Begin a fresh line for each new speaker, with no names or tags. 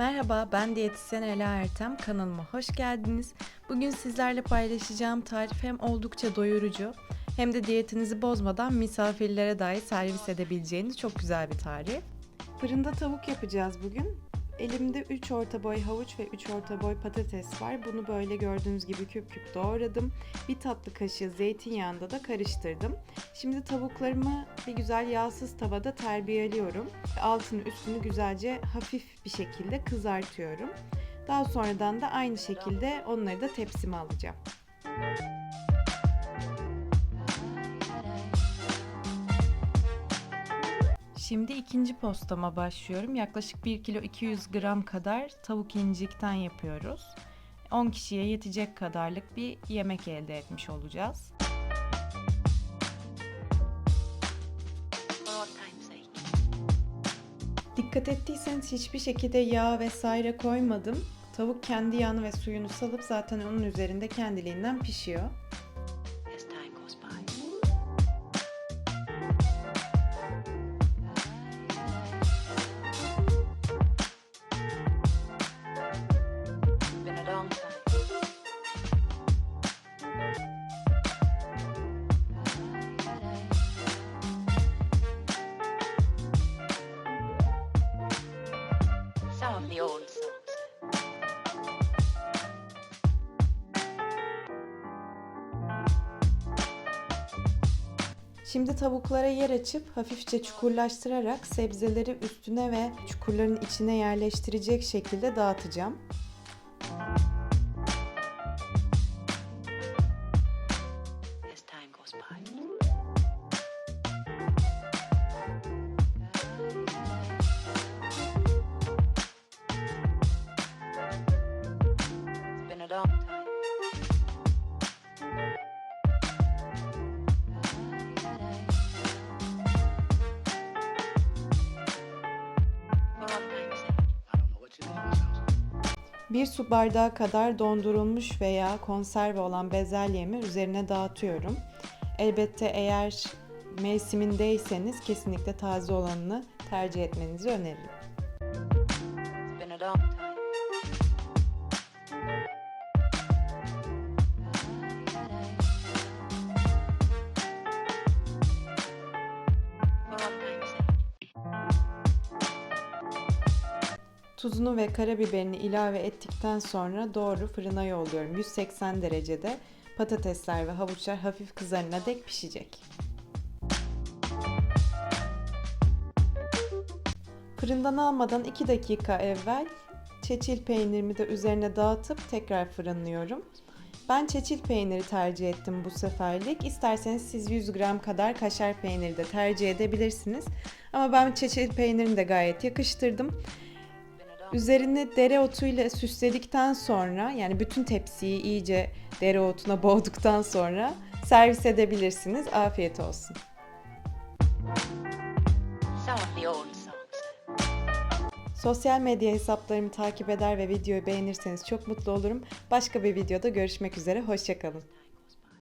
Merhaba, ben diyetisyen Ela Ertem. Kanalıma hoş geldiniz. Bugün sizlerle paylaşacağım tarif hem oldukça doyurucu hem de diyetinizi bozmadan misafirlere dahi servis edebileceğiniz çok güzel bir tarif. Fırında tavuk yapacağız bugün. Elimde 3 orta boy havuç ve 3 orta boy patates var. Bunu böyle gördüğünüz gibi küp küp doğradım. Bir tatlı kaşığı zeytinyağında da karıştırdım. Şimdi tavuklarımı bir güzel yağsız tavada terbiyeliyorum. Altını üstünü güzelce hafif bir şekilde kızartıyorum. Daha sonradan da aynı şekilde onları da tepsime alacağım. Şimdi ikinci postama başlıyorum. Yaklaşık 1 kilo 200 gram kadar tavuk incikten yapıyoruz. 10 kişiye yetecek kadarlık bir yemek elde etmiş olacağız. Dikkat ettiyseniz hiçbir şekilde yağ vesaire koymadım. Tavuk kendi yağını ve suyunu salıp zaten onun üzerinde kendiliğinden pişiyor.
The old.
Şimdi tavuklara yer açıp hafifçe çukurlaştırarak sebzeleri üstüne ve çukurların içine yerleştirecek şekilde dağıtacağım. 1 su bardağı kadar dondurulmuş veya konserve olan bezelyemi üzerine dağıtıyorum. Elbette eğer mevsimindeyseniz kesinlikle taze olanını tercih etmenizi öneririm. Tuzunu ve karabiberini ilave ettikten sonra doğru fırına yolluyorum. 180 derecede patatesler ve havuçlar hafif kızarına dek pişecek. Fırından almadan 2 dakika evvel çeçil peynirimi de üzerine dağıtıp tekrar fırınlıyorum. Ben çeçil peyniri tercih ettim bu seferlik. İsterseniz siz 100 gram kadar kaşar peyniri de tercih edebilirsiniz. Ama ben çeçil peynirini de gayet yakıştırdım. Üzerini dereotuyla süsledikten sonra yani bütün tepsiyi iyice dereotuna boğduktan sonra servis edebilirsiniz. Afiyet olsun. Sosyal medya hesaplarımı takip eder ve videoyu beğenirseniz çok mutlu olurum. Başka bir videoda görüşmek üzere. Hoşçakalın.